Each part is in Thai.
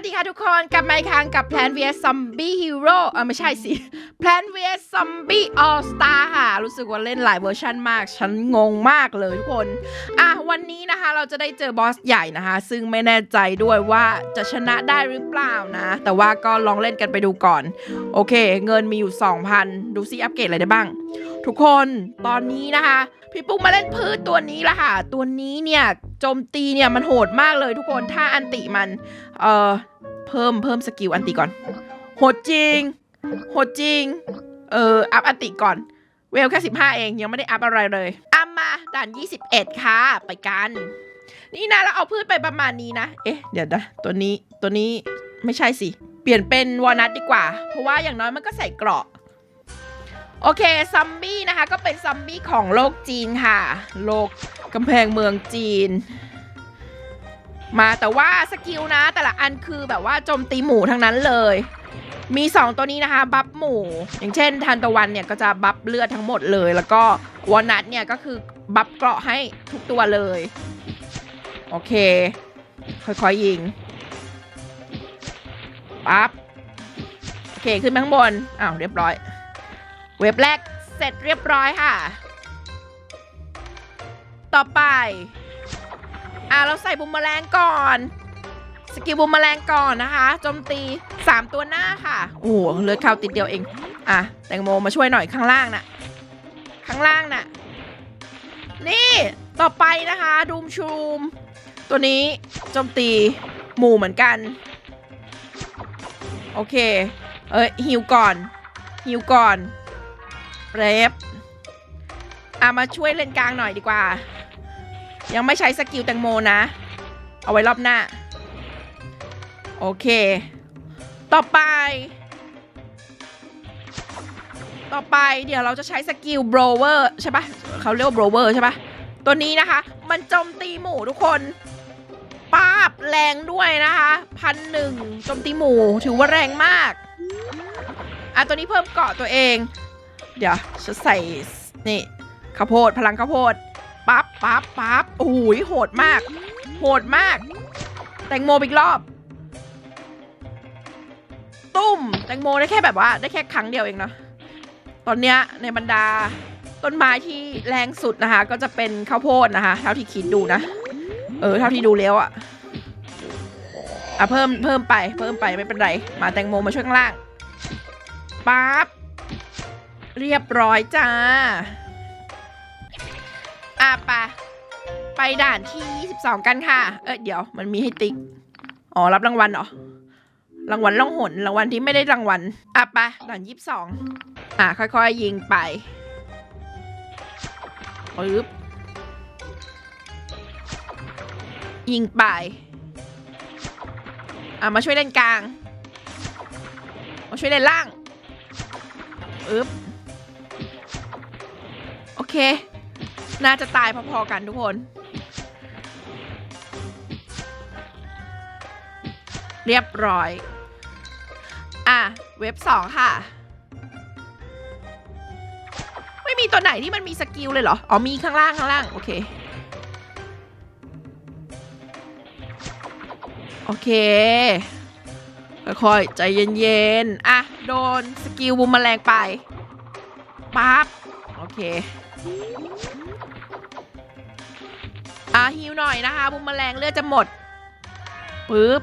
วัสดีค่ะทุกคนกลับมาอีกครั้งกับ Plan vs Zombie Hero เออไม่ใช่สิ Plan vs Zombie All Star ค่ะ รู้สึกว่าเล่นหลายเวอร์ชันมาก ฉันงงมากเลยทุกคน อะ วันนี้นะคะเราจะได้เจอบอสใหญ่นะคะ ซึ่งไม่แน่ใจด้วยว่าจะชนะได้หรือเปล่านะ แต่ว่าก็ลองเล่นกันไปดูก่อน โอเค เงินมีอยู่ 2,000 ดูซิอัปเกรดอะไรได้บ้าง ทุกคนตอนนี้นะคะพี่ปุ๊กมาเล่นพืชตัวนี้ละค่ะ ตัวนี้เนี่ยโจมตีเนี่ยมันโหดมากเลยทุกคนถ้าอันติมัน เอ่อเพิ่มเพิ่มสกิลอันติก่อน โหดจริง โหดจริง เอออัพอันติก่อน เวลแค่15เองยังไม่ได้อัพอะไรเลยอัพมาด่าน21ค่ะ ไปกัน นี่นะเราเอาพืชไปประมาณนี้นะ เอ๊ะ เดี๋ยวนะตัวนี้ตัวนี้ไม่ใช่สิ เปลี่ยนเป็นวอลนัทดีกว่า เพราะว่าอย่างน้อยมันก็ใส่เกราะ โอเคซัมบี้นะคะก็เป็นซัมบี้ของโลกจีนค่ะ โลกกำแพงเมืองจีน มาแต่ว่าสกิลนะแต่ละอันคือแบบว่าโจมตีหมู่ทั้งนั้นเลย มี 2 ตัวนี้นะคะบัฟหมู่ อย่างเช่นทันตะวันเนี่ยก็จะบัฟเลือดทั้งหมดเลย แล้วก็วอนัทเนี่ยก็คือบัฟเกราะให้ทุกตัวเลย โอเค ค่อยๆยิงปั๊บโอเคขึ้นไปข้างบนอ้าวเรียบร้อย เว็บแรกเสร็จเรียบร้อยค่ะ ต่อไป อะเราใส่บุมแมลงก่อน สกิลบุมแมลงก่อนนะคะโจมตี 3 ตัวหน้าค่ะโอ้โหเลือดข่าวติดเดียวเอง อะ แตงโมมาช่วยหน่อยข้างล่างน่ะ ข้างล่างน่ะ นี่ต่อไปนะคะดูมชูม ตัวนี้โจมตีหมู่เหมือนกัน โอเค เอ้ยฮิวก่อนฮิวก่อน เรฟอะมาช่วยเล่นกลางหน่อยดีกว่า ยังไม่ใช้สกิลแตงโมนะ เอาไว้รอบหน้า โอเค ต่อไป ต่อไปเดี๋ยวเราจะใช้สกิลโบรเวอร์ใช่ปะเขาเรียกว่าโบรเวอร์ใช่ปะตัวนี้นะคะ มันโจมตีหมูทุกคนป้าบแรงด้วยนะคะพันหนึ่งโจมตีหมูถือว่าแรงมากอะตัวนี้เพิ่มเกาะตัวเอง เดี๋ยวจะใส่นี่ข้าวโพดพลังข้าวโพดปั๊บปั๊บปั๊บโอ้ยโหดมาก โหดมาก แตงโมอีกรอบ ตุ้มแตงโมได้แค่แบบว่า ได้แค่ครั้งเดียวเองเนาะตอนเนี้ยในบรรดาต้นไม้ที่แรงสุดนะคะ ก็จะเป็นข้าวโพดนะคะ เท่าที่คิดดูนะ เออ เท่าที่ดูแล้วอะอะเพิ่มเพิ่มไป เพิ่มไปไม่เป็นไร มาแตงโมมาช่วยข้างล่างปั๊บ เรียบร้อยจ้า อะปะไปด่านที่ 22 กันค่ะ เออเดี๋ยวมันมีให้ติ๊ก อ๋อ รับรางวัลเหรอ รางวัลล่องหนรางวัลที่ไม่ได้รางวัล อะปะด่าน 22 อะ ค่อย ๆ ยิงไปปึ๊บยิงไป อะ มาช่วยเล่นกลาง มาช่วยเล่นล่างอึ๊บ โอเค น่าจะตายพอๆกันทุกคน เรียบร้อย อะ เว็บสองค่ะ ไม่มีตัวไหนที่มันมีสกิลเลยเหรอ อ๋อ มีข้างล่างข้างล่าง โอเค โอเคค่อยๆใจเย็นๆ อะ โดนสกิลบูมแมลงไป ปั๊บ โอเค อะฮิวหน่อยนะคะบูมแมลงเลือดจะหมดปึ๊บ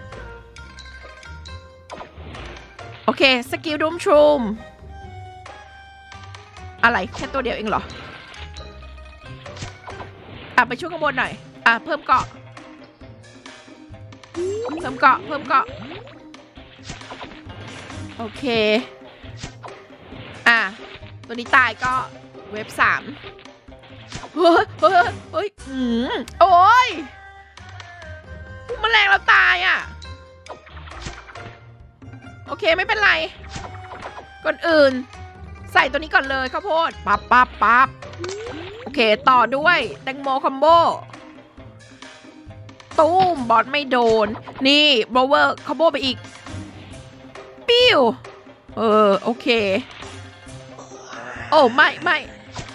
โอเค สกิลดุมชูม อะไร แค่ตัวเดียวเองเหรอ อะ ไปช่วยข้างบนหน่อย อะ เพิ่มเกาะ เพิ่มเกาะ เพิ่มเกาะ โอเค อะ ตัวนี้ตายก็ เว็บสามเฮ้ยเฮ้ยเฮ้ยอืมโอ้ยแมลงเราตายอะ โอเคไม่เป็นไร ก่อนอื่น ใส่ตัวนี้ก่อนเลยข้าวโพดปั๊บปั๊บปั๊บโอเคต่อด้วยแตงโมคอมโบตุ้มบอสไม่โดน นี่บรเวอร์คอมโบไปอีก ปิ้ว เออ โอเค อ้ไม่ไม่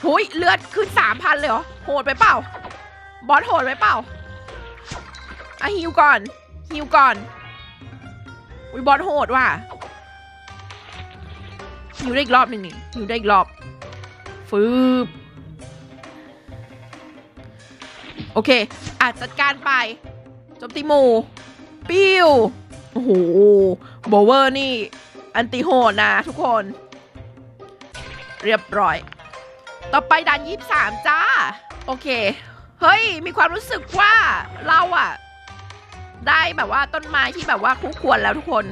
หุยเลือดขึ้นสามพันเลยเหรอโหดไปเปล่า บอสโหดไปเปล่าอะฮิวก่อนฮิวก่อนวิบอลโหดว่ะอยู่ได้อีกรอบหนึ่งนี่อยู่ได้อีกรอบฟืบโอเคอาจจัดการไปโจมตีหมูปิ้วโอ้โหโบเวอร์นี่ อันติโหดนะทุกคน เรียบร้อย ต่อไปด่านยี่สามจ้า โอเค เฮ้ย มีความรู้สึกว่าเราอะได้แบบว่าต้นไม้ที่แบบว่าคู่ควรแล้วทุกคน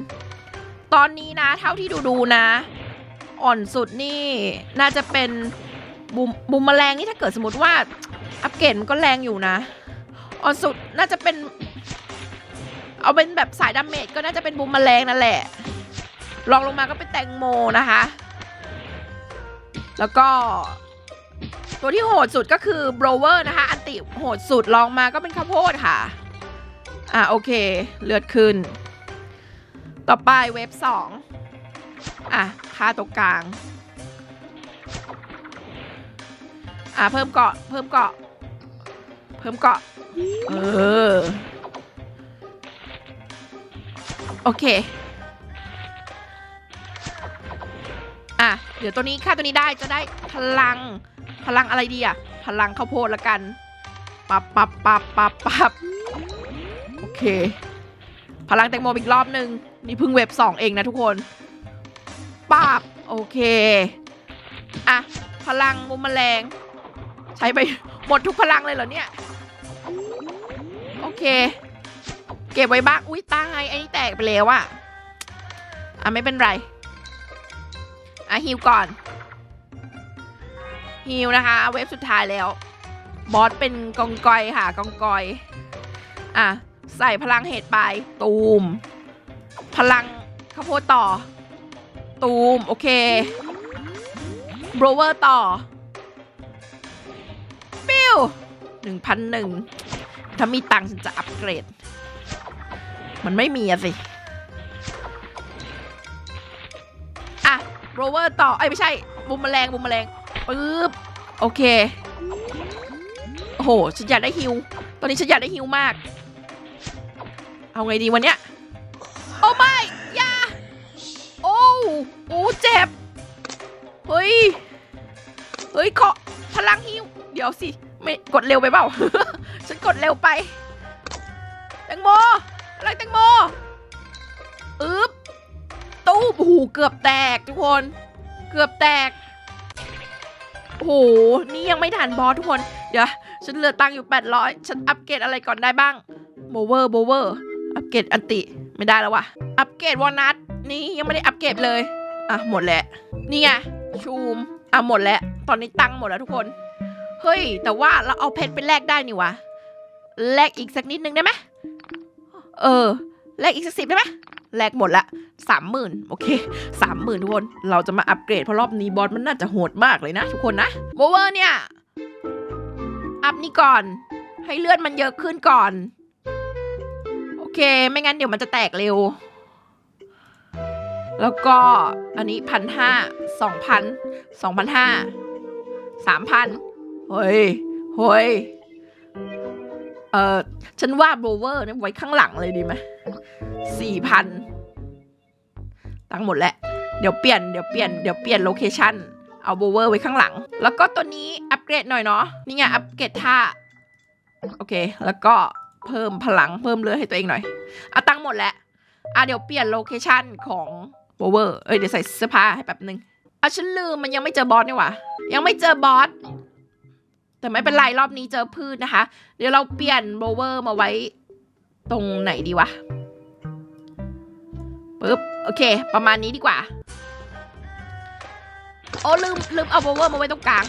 ตอนนี้นะ เท่าที่ดูดูนะ อ่อนสุดนี่น่าจะเป็นบูมบูมแมลงนี่ถ้าเกิดสมมติว่า อัปเกรดมันก็แรงอยู่นะ อ่อนสุดน่าจะเป็น เอาเป็นแบบสายดาเมจก็น่าจะเป็นบูมแมลงนั่นแหละรองลงมาก็เป็นแตงโมนะคะ แล้วก็ ตัวที่โหดสุดก็คือโบรเวอร์นะคะ อันติโหดสุดลองมาก็เป็นข้าวโพดค่ะ อะโอเค เลือดขึ้น ต่อไปเวฟสองอะค่าตรงกลาง อะเพิ่มเกาะเพิ่มเกาะ เพิ่มเกาะ เออ โอเค เดี๋ยวตัวนี้ค่าตัวนี้ได้จะได้พลัง พลังอะไรดีอะพลังข้าวโพดละกัน ปับปับปับปับปับโอเค พลังแตงโมอีกรอบหนึ่งนี่เพิ่งเว็บสองเองนะทุกคนปับโอเคอะพลังมุมแมลง ใช้ไปหมดทุกพลังเลยเหรอเนี่ย โอเค เก็บไว้บ้าง อุ้ยตายไอ้นี่แตกไปแล้วอะอะไม่เป็นไร อะฮิวก่อนฮิวนะคะ เวฟสุดท้ายแล้ว บอสเป็นกองกอยค่ะกองกอย อะ ใส่พลังเหตุไป ตูม พลังข้าวโพดต่อ ตูม โอเคโบรเวอร์ต่อ ปิ้วหนึ่งพันหนึ่งถ้ามีตังค์ฉันจะอัปเกรด มันไม่มีอะสิ โรเวอร์ต่อไอ้ไม่ใช่บุมแมลงบุมแมลงปึ๊บโอเคโอ้โหฉันอยากได้ฮิวตอนนี้ฉันอยากได้ฮิวมาก เอาไงดีวันเนี้ยโอ้ไม่ยาโอ้โอ้เจ็บเฮ้ยเฮ้ยขอพลังฮิวเดี๋ยวสิไม่กดเร็วไปเปล่า ฉันกดเร็วไปแตงโมอะไรแตงโม โอ้โหเกือบแตกทุกคน เกือบแตกโอ้โหนี่ยังไม่ทันบอสทุกคน เดี๋ยว ฉันเหลือตังค์อยู่ 800 ฉันอัปเกรดอะไรก่อนได้บ้างโบเวอร์โบเวอร์อัปเกรดอันติไม่ได้แล้ววะอัปเกรดวอลนัทนี่ยังไม่ได้อัปเกรดเลย อะหมดแล้วนี่ไงชูมอะหมดแล้วตอนนี้ตังค์หมดแล้วทุกคน เฮ้ย แต่ว่าเราเอาเพชรไปแลกได้นี่วะแลกอีกสักนิดนึงได้ไหมเออแลกอีกสักสิบได้ไหม แลกหมดละสามหมื่นโอเคสามหมื่นทุกคน เราจะมาอัปเกรดเพราะรอบนี้บอสมันน่าจะโหดมากเลยนะ ทุกคนนะโบเวอร์เนี่ย อัพนี่ก่อน ให้เลือดมันเยอะขึ้นก่อน โอเค ไม่งั้นเดี๋ยวมันจะแตกเร็ว แล้วก็อันนี้พันห้าสองพันสองพันห้าสามพันเฮ้ยเฮ้ย เออฉันว่าโบเวอร์เนี่ยไว้ข้างหลังเลยดีไหมสี่พันตั้งหมดแล้ว เดี๋ยวเปลี่ยน เดี๋ยวเปลี่ยน เดี๋ยวเปลี่ยนโลเคชันเอาโบเวอร์ไว้ข้างหลัง แล้วก็ตัวนี้อัปเกรดหน่อยเนาะ นี่ไงอัปเกรดท่า โอเค แล้วก็เพิ่มพลังเพิ่มเลือดให้ตัวเองหน่อยอะตั้งหมดแล้วอะเดี๋ยวเปลี่ยนโลเคชันของโบเวอร์ เอ้ยเดี๋ยวใส่เสื้อผ้าให้แป๊บนึงอะฉันลืมมันยังไม่เจอบอสนี่หว่า ยังไม่เจอบอส แต่ไม่เป็นไรรอบนี้เจอพืชนะคะ เดี๋ยวเราเปลี่ยนโบเวอร์มาไว้ตรงไหนดีวะปึ๊บโอเค ประมาณนี้ดีกว่า โอ้ลืมลืมเอาโบเวอร์มาไว้ตรงกลาง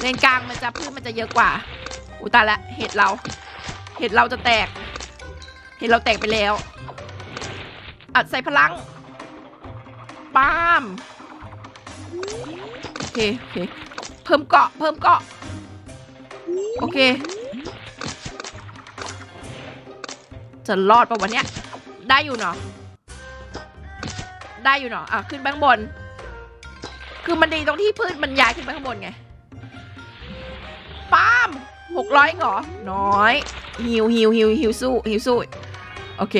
เลนกลางมันจะพืชมันจะเยอะกว่าอุตาละเห็ดเรา เห็ดเราจะแตก เห็ดเราแตกไปแล้ว อัดใส่พลังป้ามโอเคโอเค เพิ่มเกาะ เพิ่มเกาะ โอเค จะรอดปะวันเนี้ย ได้อยู่เนาะได้อยู่เนาะอะ ขึ้นไปข้างบน คือมันดีตรงที่พืชมันย้ายขึ้นไปข้างบนไงป้ามหกร้อยเหรอ น้อยฮิวฮิวฮิวฮิวสู้ฮิวสู้ โอเค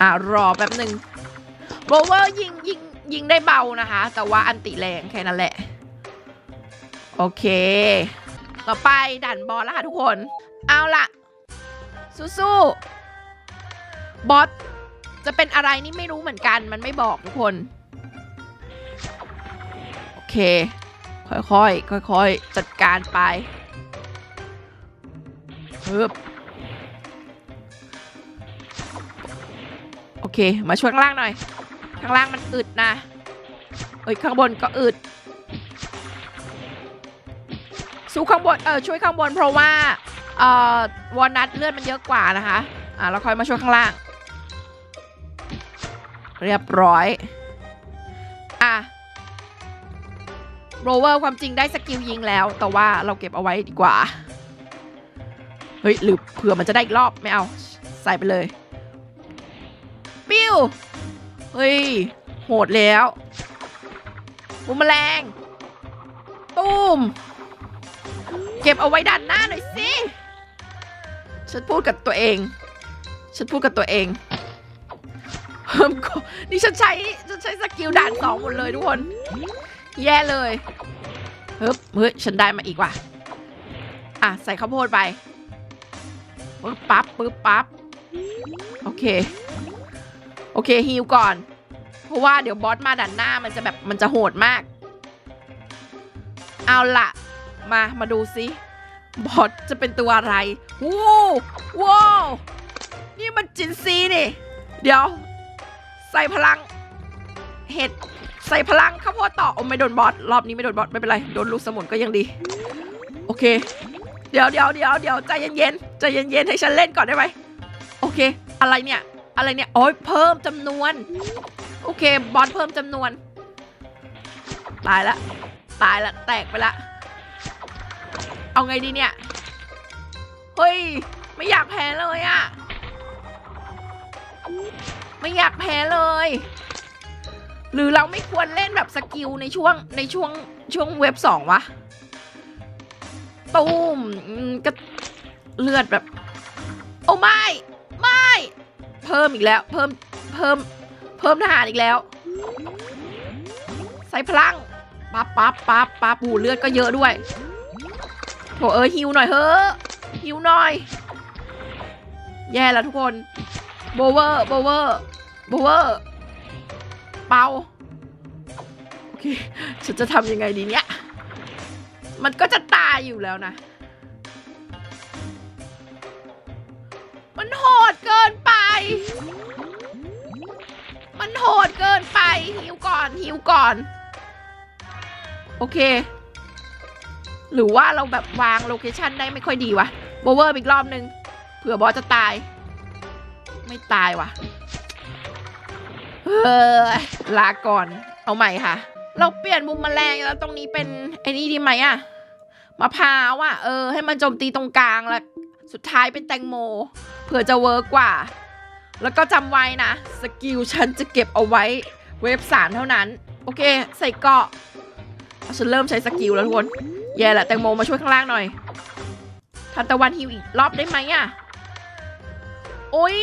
อ่ารอแป๊บหนึ่งโรเวอร์ยิงยิง ยิงได้เบานะคะ แต่ว่าอันติแรงแค่นั้นแหละ โอเค ต่อไปด่านบอสแล้วค่ะทุกคน เอาละสู้ๆบอสจะเป็นอะไรนี่ไม่รู้เหมือนกัน มันไม่บอกทุกคน โอเค ค่อยๆ ค่อยๆ จัดการไปฮึบโอเค มาช่วยข้างล่างหน่อย ข้างล่างมันอึดนะ เอ้ยข้างบนก็อึด สู้ข้างบน เออช่วยข้างบนเพราะว่า เอ่อวอลนัทเลือดมันเยอะกว่านะคะ อ่าเราคอยมาช่วยข้างล่าง เรียบร้อย อะโรเวอร์ความจริงได้สกิลยิงแล้ว แต่ว่าเราเก็บเอาไว้ดีกว่า เฮ้ยหรือเผื่อมันจะได้อีกรอบไม่เอา ใส่ไปเลย ปิ้ว เฮ้ย โหดแล้วบูมแมลงตูมเก็บเอาไว้ด้านหน้าหน่อยสิ ฉันพูดกับตัวเอง ฉันพูดกับตัวเองเพิ่มก็นี่ฉันใช้ ฉันใช้สกิลด่านสองหมดเลยทุกคน แย่เลยเฮ้ยเฮ้ย ฉันได้มาอีกว่ะ อะ ใส่ข้าวโพดไปปึ๊บปั๊บปึ๊บปั๊บ โอเค โอเคฮิวก่อน เพราะว่าเดี๋ยวบอสมาดันหน้ามันจะแบบมันจะโหดมาก เอาละมามาดูซิบอสจะเป็นตัวอะไรว้าวว้าวนี่มันจินซีนี่ เดี๋ยว ใส่พลัง เห็ดใส่พลังข้าวโพดต่อโอ้ไม่โดนบอสรอบนี้ไม่โดนบอสไม่เป็นไรโดนลูกสมุนก็ยังดี โอเค เดี๋ยวเดี๋ยวเดี๋ยวเดี๋ยวใจเย็นๆใจเย็นๆให้ฉันเล่นก่อนได้ไหมโอเค อะไรเนี่ย อะไรเนี่ย โอ้ยเพิ่มจำนวน โอเค บอสเพิ่มจำนวน ตายละ ตายละ แตกไปละ เอาไงดีเนี่ย เฮ้ย ไม่อยากแพ้เลยอะไม่อยากแพ้เลย หรือเราไม่ควรเล่นแบบสกิลในช่วงในช่วงช่วงเว็บสองวะตูมก็เลือดแบบ โอ้ไม่ไม่ เพิ่มอีกแล้ว เพิ่มเพิ่มเพิ่มทหารอีกแล้ว ใส่พลังปั๊บปั๊บปั๊บปั๊บปูเลือดก็เยอะด้วยโถเอ้ยฮิวหน่อยเฮ้อฮิวหน่อย แย่แล้วทุกคนโบเวอร์โบเวอร์โบเวอร์เปาโอเคฉันจะทำยังไงดีเนี่ยมันก็จะตายอยู่แล้วนะ มันโหดเกิน มันโหดเกินไป หิวก่อน หิวก่อน โอเค หรือว่าเราแบบวางโลเคชันได้ไม่ค่อยดีวะโบเวอร์อีกรอบนึง เผื่อบอสจะตาย ไม่ตายวะเฮ้ยลาก่อน เอาใหม่ค่ะ เราเปลี่ยนมุมแมลงแล้วตรงนี้เป็นไอ้นี่ดีไหมอะมะพร้าวอะเออ ให้มันโจมตีตรงกลางแล้วสุดท้ายเป็นแตงโม เผื่อจะเวิร์กกว่า แล้วก็จำไว้นะ สกิลฉันจะเก็บเอาไว้เวฟสามเท่านั้น โอเค ใส่เกาะฉันเริ่มใช้สกิลแล้วทุกคน แย่แหละแตงโมมาช่วยข้างล่างหน่อยทันตะวันฮิวอีกรอบได้ไหมอะโอ้ย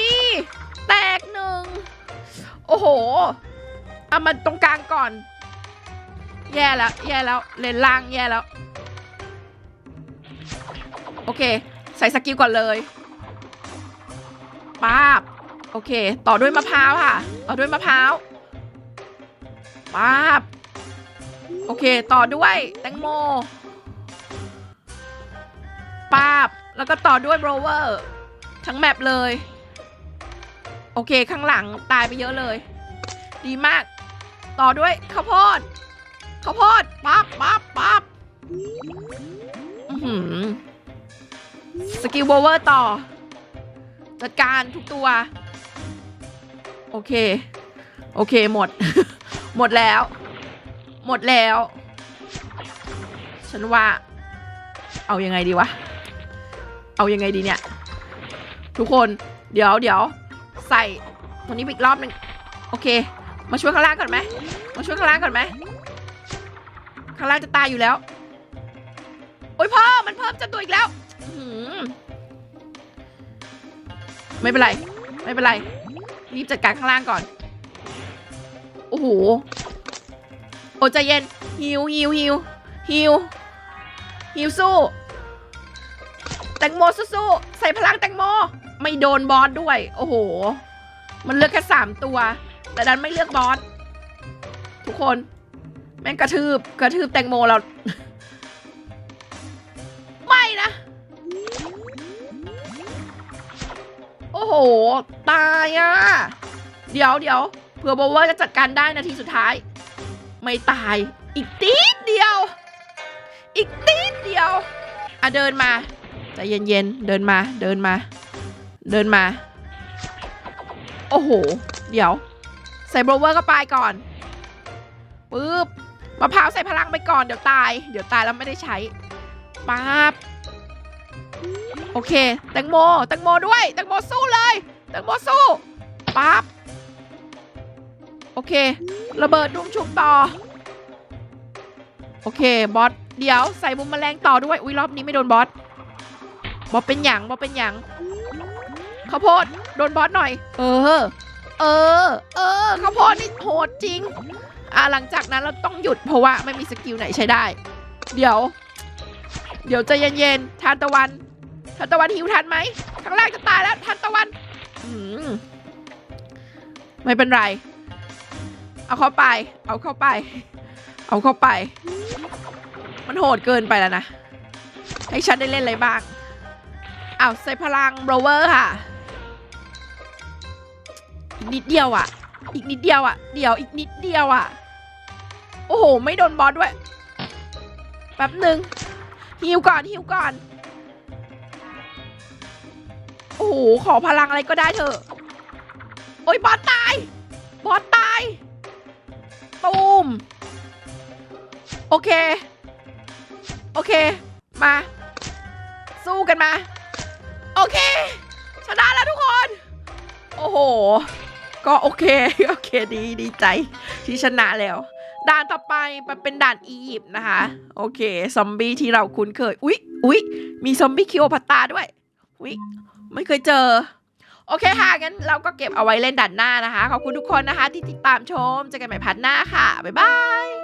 แตกหนึ่ง โอ้โห เอามันตรงกลางก่อน แย่แล้ว แย่แล้ว เลนล่างแย่แล้ว โอเค ใส่สกิลก่อนเลยป้าบ โอเค ต่อด้วยมะพร้าวค่ะ ต่อด้วยมะพร้าวป้าบโอเค ต่อด้วยแตงโมป้าบแล้วก็ต่อด้วยโรเวอร์ทั้งแมปเลย โอเค ข้างหลังตายไปเยอะเลย ดีมาก ต่อด้วยข้าวโพดข้าวโพดปั๊บปั๊บปั๊บสกิลโบเวอร์ต่อ จัดการทุกตัว โอเค โอเคหมด หมดแล้ว หมดแล้ว ฉันว่า เอายังไงดีวะ เอายังไงดีเนี่ย ทุกคน เดี๋ยวเดี๋ยวใส่ตัวนี้ปอีกรอบหนึ่งโอเค มาช่วยข้างล่างก่อนไหมมาช่วยข้างล่างก่อนไหมข้างล่างจะตายอยู่แล้ว โอ้ยพ่อมันเพิ่มจำตัวอีกแล้วไม่เป็นไร ไม่เป็นไร รีบจัดการข้างล่างก่อน โอ้โห โอ้ใจเย็นฮิวฮิวฮิวฮิวฮิวสู้แตงโมสู้ๆใส่พลังแตงโม ไม่โดนบอสด้วย โอ้โห มันเลือกแค่สามตัว แต่ดันไม่เลือกบอส ทุกคน แม่งกระทืบ กระทืบแตงโมเรา ห ตายอะ เดี๋ยวเดี๋ยวเผื่อโบเวอร์จะจัดการได้นาทีสุดท้าย ไม่ตาย อีกนิดเดียว อีกนิดเดียว อะเดินมาใจเย็นๆ เดินมา เดินมา เดินมา โอ้โห เดี๋ยว ใส่โบเวอร์ก็ไปก่อนปึ๊บมะพร้าวใส่พลังไปก่อนเดี๋ยวตาย เดี๋ยวตายแล้วไม่ได้ใช้ปั๊บ โอเค แตงโม แตงโมด้วย แตงโมสู้เลย แตงโมสู้ปั๊บ โอเค ระเบิดดุมชุบต่อ โอเค บอส เดี๋ยวใส่บุมแมลงต่อด้วย อุ้ยรอบนี้ไม่โดนบอส บอสเป็นหยังบอสเป็นหยังข้าวโพด โดนบอสหน่อย เออ เออ เออข้าวโพดนี่โหดจริง อะหลังจากนั้นเราต้องหยุดเพราะว่าไม่มีสกิลไหนใช้ได้ เดี๋ยว เดี๋ยวใจเย็นๆ ทานตะวัน ทานตะวันหิวทันไหมข้างล่างจะตายแล้วทานตะวันมไม่เป็นไร เอาเข้าไป เอาเข้าไป เอาเข้าไป มันโหดเกินไปแล้วนะ ให้ฉันได้เล่นอะไรบ้างอ้าวใส่พลังโรเวอร์ค่ะ นิดเดียวอะ อีกนิดเดียวอะ เดี๋ยวอีกนิดเดียวอะ โอ้โห ไม่โดนบอสด้วย แป๊บหนึ่งฮิวก่อนฮิวก่อน อ้โหขอพลังอะไรก็ได้เถอะ โอ้ยบอสตาย บอสตาย ตูม โอเค โอเค มา สู้กันมา โอเค ชนะแล้วทุกคน โอ้โห ก็โอเค โอเคดีดีใจ ที่ชนะแล้ว ด่านต่อไปมันเป็นด่านอียิปต์นะคะ โอเค ซอมบี้ที่เราคุ้นเคย อุ๊ย อุ๊ย มีซอมบี้คิโอพัตตาด้วย อุ๊ย ไม่เคยเจอ โอเคค่ะ งั้นเราก็เก็บเอาไว้เล่นด่านหน้านะคะ ขอบคุณทุกคนนะคะที่ติดตามชมเจอกันใหม่พัดหน้าค่ะ บ๊ายบาย